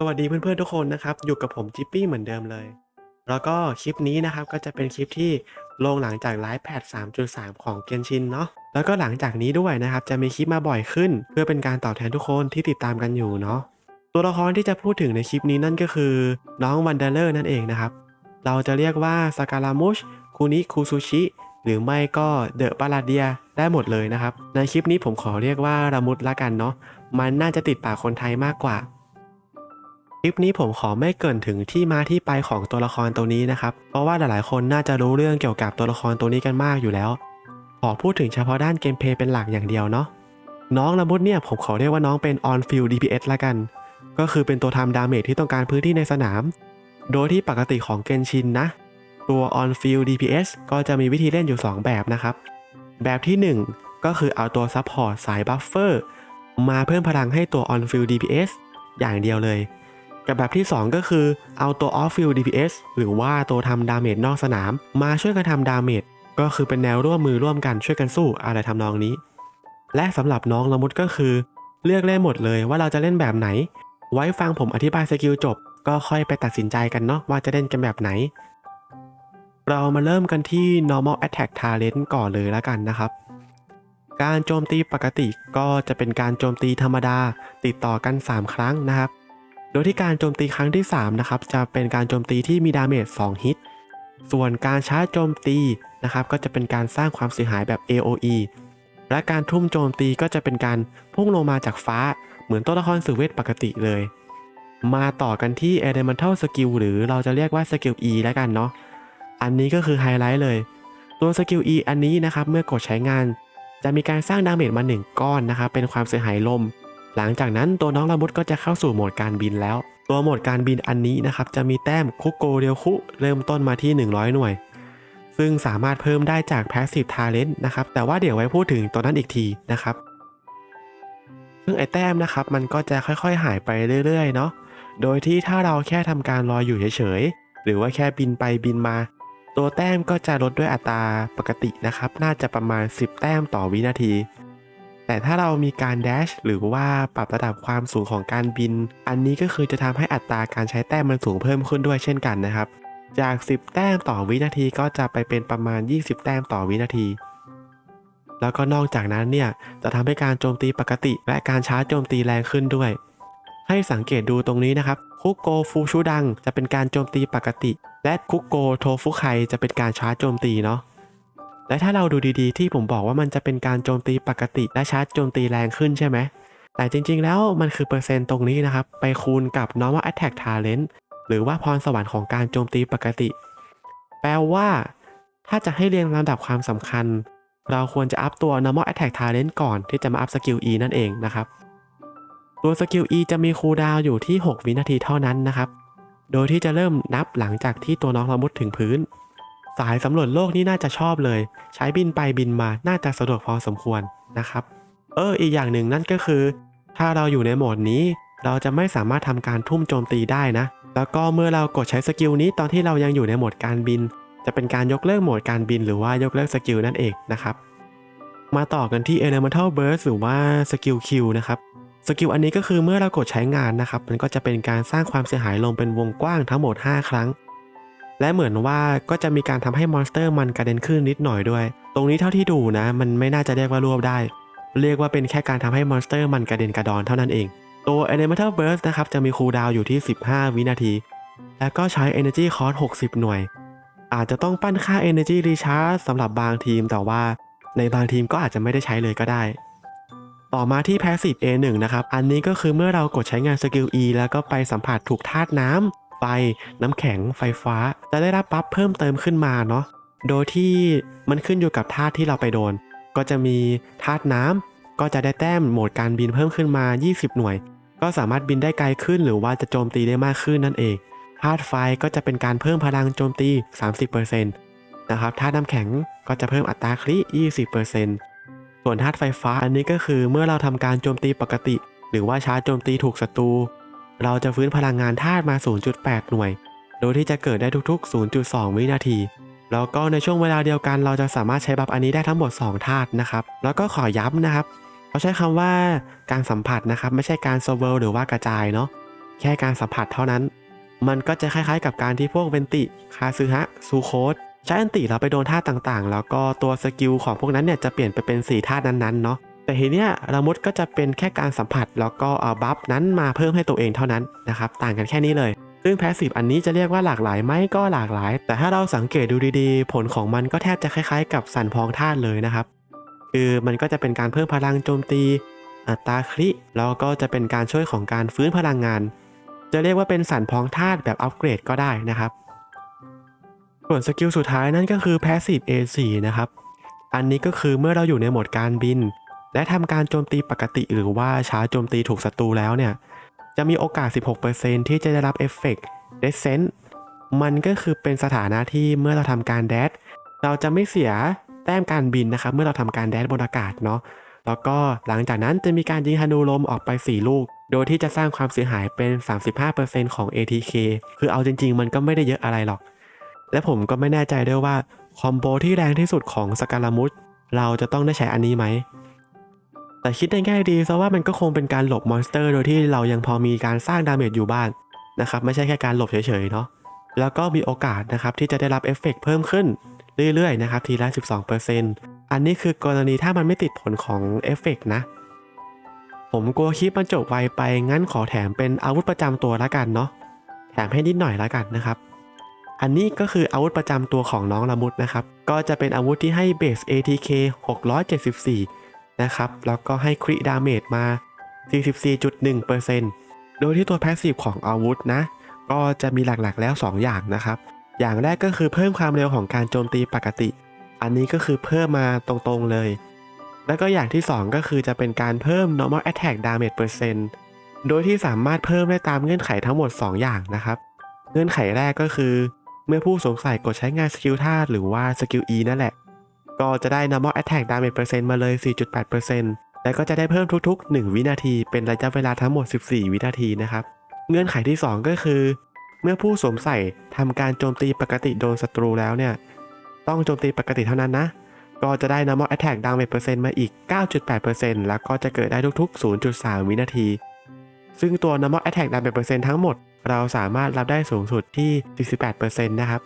สวัสดีเพื่อนๆทุกคนนะครับ อยู่กับผมจิปปี้เหมือนเดิมเลย แล้วก็คลิปนี้นะครับก็จะเป็นคลิปที่ลงหลังจากไลฟ์แพท3.3 ของเกนชินเนาะแล้วก็หลังจากนี้ด้วยนะครับ จะมีคลิปมาบ่อยขึ้น เพื่อเป็นการตอบแทนทุกคนที่ติดตามกันอยู่เนาะตัวละครที่จะพูดถึงในคลิปนี้นั่นก็คือ น้องวันเดเลอร์นั่นเองนะครับ เราจะเรียกว่าสการามุชคูนิคูซูชิหรือไม่ก็เดอะบาลาเดียได้หมดเลยนะครับ ในคลิปนี้ผมขอเรียกว่ารามุดละกันเนาะมันน่าจะติดปากคนไทยมากกว่า ลิปนี้ผมขอไม่เกินถึงที่มาที่ไปของตัวละครตัวนี้นะครับ เพราะว่าหลายๆคนน่าจะรู้เรื่องเกี่ยวกับตัวละครตัวนี้กันมากอยู่แล้ว ขอพูดถึงเฉพาะด้านเกมเพลย์เป็นหลักอย่างเดียวเนาะ น้องละมุดเนี่ยผมขอเรียกว่าน้องเป็น on field DPS ละกัน ก็คือเป็นตัวทำดาเมจที่ต้องการพื้นที่ในสนาม โดยที่ปกติของเกนชินนะ ตัว on field DPS ก็จะมีวิธีเล่นอยู่ 2 แบบนะครับ แบบที่ 1 ก็คือเอาตัวซัพพอร์ตสายบัฟเฟอร์มาเพิ่มพลังให้ตัว on field DPS อย่างเดียวเลย กับแบบที่ 2 ก็คือเอาตัว off field DPS หรือว่าตัวทำดาเมจนอกสนาม มาช่วยกันทำดาเมจก็คือเป็นแนวร่วมมือร่วมกันช่วยกันสู้อะไรทำนองนี้ และสำหรับน้องละมุดก็คือ เลือกเล่นหมดเลยว่าเราจะเล่นแบบไหน ไว้ฟังผมอธิบายสกิลจบ ก็ค่อยไปตัดสินใจกันเนาะว่าจะเล่นกันแบบไหน เรามาเริ่มกันที่ normal attack talent ก่อนเลยแล้วกันนะครับ การโจมตีปกติก็จะเป็นการโจมตีธรรมดา ติดต่อกัน 3 ครั้งนะครับ โดยที่การโจมตีครั้งที่3นะครับจะเป็นการโจมตีที่มีดาเมจ2ฮิต ส่วนการชาร์จโจมตีนะครับก็จะเป็นการสร้างความเสียหายแบบ AOE และการทุ่มโจมตีก็จะเป็นการพุ่งลงมาจากฟ้าเหมือนตัวละครสือเวทปกติเลย มาต่อกันที่ Elemental Skill หรือเราจะเรียกว่า Skill E แล้วกันเนาะ อันนี้ก็คือไฮไลท์เลย ตัวสกิล E อันนี้นะครับเมื่อกดใช้งาน จะมีการสร้างดาเมจมา 1 ก้อนนะครับเป็นความเสียหายลม หลังจากนั้นตัวน้องละมุดก็จะเข้าสู่โหมดการบินแล้ว ตัวโหมดการบินอันนี้นะครับจะมีแต้มคุกโกเรียวคุเริ่มต้นมาที่ 100 หน่วย ซึ่งสามารถเพิ่มได้จาก Passive Talent นะครับแต่ว่าเดี๋ยวไว้พูดถึงตัวนั้นอีกทีนะครับซึ่งไอแต้มนะครับมันก็จะค่อยๆ หายไปเรื่อยๆเนาะโดยที่ถ้าเราแค่ทำการรอยอยู่เฉยๆหรือว่าแค่บินไปบินมา ตัวแต้มก็จะลดด้วยอัตราปกตินะครับน่าจะประมาณ 10 แต้มต่อวินาที แต่ถ้าเรามีการแดชหรือว่าปรับระดับความสูงของการบิน อันนี้ก็คือจะทำให้อัตราการใช้แต้มมันสูงเพิ่มขึ้นด้วยเช่นกันนะครับ จาก 10 แต้มต่อวินาทีก็จะไปเป็นประมาณ 20 แต้มต่อวินาที แล้วก็นอกจากนั้นเนี่ยจะทำให้การโจมตีปกติ และการชาร์จโจมตีแรงขึ้นด้วย ให้สังเกตดูตรงนี้นะครับ คุกโกฟูชูดังจะเป็นการโจมตีปกติ และคุกโกโทฟุไคจะเป็นการชาร์จโจมตีเนาะ และถ้าเราดูดีๆ ที่ผมบอกว่ามันจะเป็นการโจมตีปกติและชาร์จโจมตีแรงขึ้นใช่ไหม แต่จริงๆแล้วมันคือเปอร์เซ็นต์ตรงนี้นะครับ ไปคูณกับ normal attack talent หรือว่าพรสวรรค์ของการโจมตีปกติ แปลว่า ถ้าจะให้เรียงลำดับความสำคัญ เราควรจะอัพตัว normal attack talent ก่อนที่จะมาอัพสกิล E นั่นเองนะครับ ตัวสกิล E จะมีคูลดาวอยู่ที่ 6 วินาทีเท่านั้นนะครับ โดยที่จะเริ่มนับหลังจากที่ตัวน้องละมุดถึงพื้น สายสำรวจโลกนี่น่าจะชอบเลย ใช้บินไปบินมาน่าจะสะดวกพอสมควรนะครับ เอออีกอย่างหนึ่งนั่นก็คือ ถ้าเราอยู่ในโหมดนี้ เราจะไม่สามารถทำการทุ่มโจมตีได้นะ แล้วก็เมื่อเรากดใช้สกิลนี้ตอนที่เรายังอยู่ในโหมดการบิน จะเป็นการยกเลิกโหมดการบินหรือว่ายกเลิกสกิลนั่นเองนะครับมาต่อกันที่ Elemental Burst หรือว่าสกิล Q นะครับสกิลอันนี้ก็คือเมื่อเรากดใช้งานนะครับ มันก็จะเป็นการสร้างความเสียหายลงเป็นวงกว้างทั้งหมด 5 ครั้ง และเหมือนว่าก็จะมีการทำให้มอนสเตอร์มันกระเด็นขึ้นนิดหน่อยด้วย ตรงนี้เท่าที่ดูนะ มันไม่น่าจะเรียกว่ารวบได้ เรียกว่าเป็นแค่การทำให้มอนสเตอร์มันกระเด็นกระดอนเท่านั้นเอง ตัว Elemental Burst นะครับจะมีคูลดาวอยู่ที่ 15 วินาที แล้วก็ใช้ Energy Cost 60 หน่วย อาจจะต้องปั้นค่า Energy Recharge สำหรับบางทีมแต่ว่าในบางทีมก็อาจจะไม่ได้ใช้เลยก็ได้ ต่อมาที่ Passive A1 นะครับ อันนี้ก็คือเมื่อเรากดใช้งานสกิล E แล้วก็ไปสัมผัสถูกธาตุน้ำ ไฟ น้ำแข็งไฟฟ้า จะได้รับบัฟเพิ่มเติมขึ้นมาเนาะโดยที่มันขึ้นอยู่กับธาตุที่เราไปโดน ก็จะมีธาตุน้ำก็จะได้แต้มโหมดการบินเพิ่มขึ้นมา 20 หน่วย ก็สามารถบินได้ไกลขึ้นหรือว่าจะโจมตีได้มากขึ้นนั่นเองธาตุไฟก็จะเป็นการเพิ่มพลังโจมตี 30%นะครับธาตุน้ำแข็งก็จะเพิ่มอัตราคริ20%ส่วนธาตุไฟฟ้าอันนี้ก็คือเมื่อเราทำการโจมตีปกติ หรือว่าชาร์จโจมตีถูกศัตรู เราจะฟื้นพลังงานธาตุมา 0.8 หน่วย โดยที่จะเกิดได้ทุกๆ 0.2 วินาที แล้วก็ในช่วงเวลาเดียวกันเราจะสามารถใช้บัฟอันนี้ได้ทั้งหมด 2 ธาตุนะครับ แล้วก็ขอย้ำนะครับเขาใช้คำว่าการสัมผัสนะครับ ไม่ใช่การโซเวลหรือว่ากระจายเนาะ แค่การสัมผัสเท่านั้น มันก็จะคล้ายๆ กับการที่พวกเวนติ คาซึฮะ ซูโคสใช้อันติเราไปโดนท่าตุต่างๆ แล้วก็ตัวสกิลของพวกนั้นเนี่ยจะเปลี่ยนไปเป็น4ท่านั้นๆ เนาะ แต่ทีเนี้ยละมุดก็จะเป็นแค่การสัมผัส แล้วก็เอาบัฟนั้นมาเพิ่มให้ตัวเองเท่านั้นนะครับต่างกันแค่นี้เลย ซึ่งแพสซีฟอันนี้จะเรียกว่าหลากหลายไหมก็หลากหลาย แต่ถ้าเราสังเกตดูดีๆ ผลของมันก็แทบจะคล้ายๆ กับสันพองธาตุเลยนะครับ คือมันก็จะเป็นการเพิ่มพลังโจมตี อัตราคริแล้วก็จะเป็นการช่วยของการฟื้นพลังงาน จะเรียกว่าเป็นสันพองธาตุแบบอัปเกรดก็ได้นะครับส่วนสกิลสุดท้ายนั่นก็คือ Passive A4 นะครับ อันนี้ก็คือเมื่อเราอยู่ในโหมดการบิน และทำการโจมตีปกติหรือว่าช้าโจมตีถูกศัตรูแล้วเนี่ย จะมีโอกาส 16%ที่จะได้รับเอฟเฟกต์ Descent มันก็คือเป็นสถานะที่เมื่อเราทำการแดดเราจะไม่เสียแต้มการบินนะครับ เมื่อเราทำการแดดบนอากาศเนาะแล้วก็หลังจากนั้นจะมีการยิงธนูลมออกไป 4 ลูก โดยที่จะสร้างความเสียหายเป็น 35%ของ ATK คือเอาจริง ๆ มันก็ไม่ได้เยอะอะไรหรอก และผมก็ไม่แน่ใจด้วยว่าคอมโบที่แรงที่สุดของสกาลามุสเราจะต้องได้ใช้อันนี้ไหม แต่คิดในแง่ดีซะว่ามันก็คงเป็นการหลบมอนสเตอร์ โดยที่เรายังพอมีการสร้างดาเมจอยู่บ้างนะครับไม่ใช่แค่การหลบเฉยๆเนาะแล้วก็มีโอกาสนะครับที่จะได้รับเอฟเฟกต์เพิ่มขึ้นเรื่อยๆนะครับทีละ 12%อันนี้คือกรณีถ้ามันไม่ติดผลของเอฟเฟกต์นะ ผมกลัวคลิปมันจบไวไปงั้นขอแถมเป็นอาวุธประจำตัวละกันเนาะแถมให้นิดหน่อยละกันนะครับอันนี้ก็คืออาวุธประจำตัวของน้องละมุดนะครับ ก็จะเป็นอาวุธที่ให้เบส ATK 674 นะครับ แล้วก็ให้คริดาเมจมา 44.1%โดยที่ตัวแพสซีฟของอาวุธนะ ก็จะมีหลักๆแล้ว 2 อย่างนะครับ อย่างแรกก็คือเพิ่มความเร็วของการโจมตีปกติ อันนี้ก็คือเพิ่มมาตรงๆเลย แล้วก็อย่างที่ 2 ก็คือจะเป็นการเพิ่ม normal attack damage percent โดยที่สามารถเพิ่มได้ตามเงื่อนไขทั้งหมด 2 อย่างนะครับ เงื่อนไขแรกก็คือ เมื่อผู้สวมใส่กดใช้งานสกิลธาตุหรือว่าสกิล E นั่นแหละ ก็จะได้ normal attack damage percent มาเลย 4.8%แล้วก็จะได้เพิ่มทุกๆ 1 วินาที เป็นระยะเวลาทั้งหมด 14 วินาทีนะครับ เงื่อนไขที่ 2 ก็คือ เมื่อผู้สวมใส่ทำการโจมตีปกติโดนศัตรูแล้วเนี่ย ต้องโจมตีปกติเท่านั้นนะ ก็จะได้ normal attack damage percent มาอีก 9.8%แล้วก็จะเกิดได้ทุกๆ 0.3 วินาที ซึ่งตัว normal attack damage percent ทั้งหมดเราสามารถรับได้สูงสุดที่ 48%นะครับ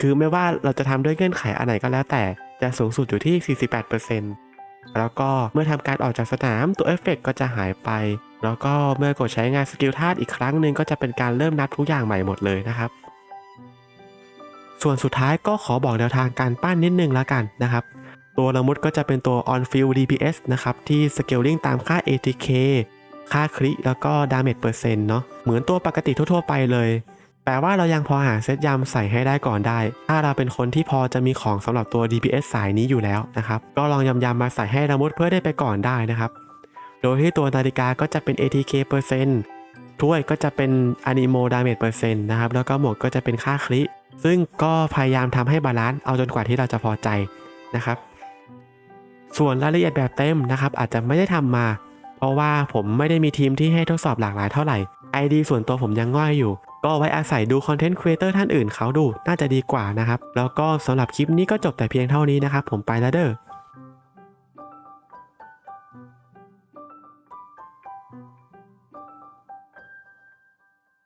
คือไม่ว่าเราจะทำด้วยเงื่อนไขอันไหนก็แล้วแต่ จะสูงสุดอยู่ที่ 48%แล้วก็เมื่อทำการออกจากสนามตัวเอฟเฟกก็จะหายไป แล้วก็เมื่อกดใช้งานสกิลธาตุอีกครั้งหนึ่งก็จะเป็นการเริ่มนับทุกอย่างใหม่หมดเลยนะครับส่วนสุดท้ายก็ขอบอกแนวทางการปั้นนิดนึงแล้วกันนะครับ ตัวละมุดก็จะเป็นตัว on field DPS นะครับ ที่ scaling ตามค่า ATK ค่าคริแล้วก็ damage percent เนาะเหมือนตัวปกติทั่วๆไปเลย แปลว่าเรายังพอหาเซตยำใส่ให้ได้ก่อนได้ ถ้าเราเป็นคนที่พอจะมีของสำหรับตัว DPS สายนี้อยู่แล้วนะครับ ก็ลองยำยำมาใส่ให้ละมุดเพื่อได้ไปก่อนได้นะครับ โดยที่ตัวนาฬิกาก็จะเป็น ATK เปอร์เซ็นต์ถ้วยก็จะเป็น Animo Damage เปอร์เซ็นต์นะครับ แล้วก็หมวกก็จะเป็นค่าคลิซึ่งก็พยายามทำให้บาลานซ์เอาจนกว่าที่เราจะพอใจนะครับ ส่วนรายละเอียดแบบเต็มนะครับ อาจจะไม่ได้ทำมา เพราะว่าผมไม่ได้มีทีมที่ให้ทดสอบหลากหลายเท่าไหร่ ID ส่วนตัวผมยังง่อยอยู่ ก็ไว้อาศัยดูคอนเทนต์ครีเอเตอร์ท่านอื่นเขาดูน่าจะดีกว่านะครับ แล้วก็สำหรับคลิปนี้ก็จบแต่เพียงเท่านี้นะครับ ผมไปแล้วเด้อ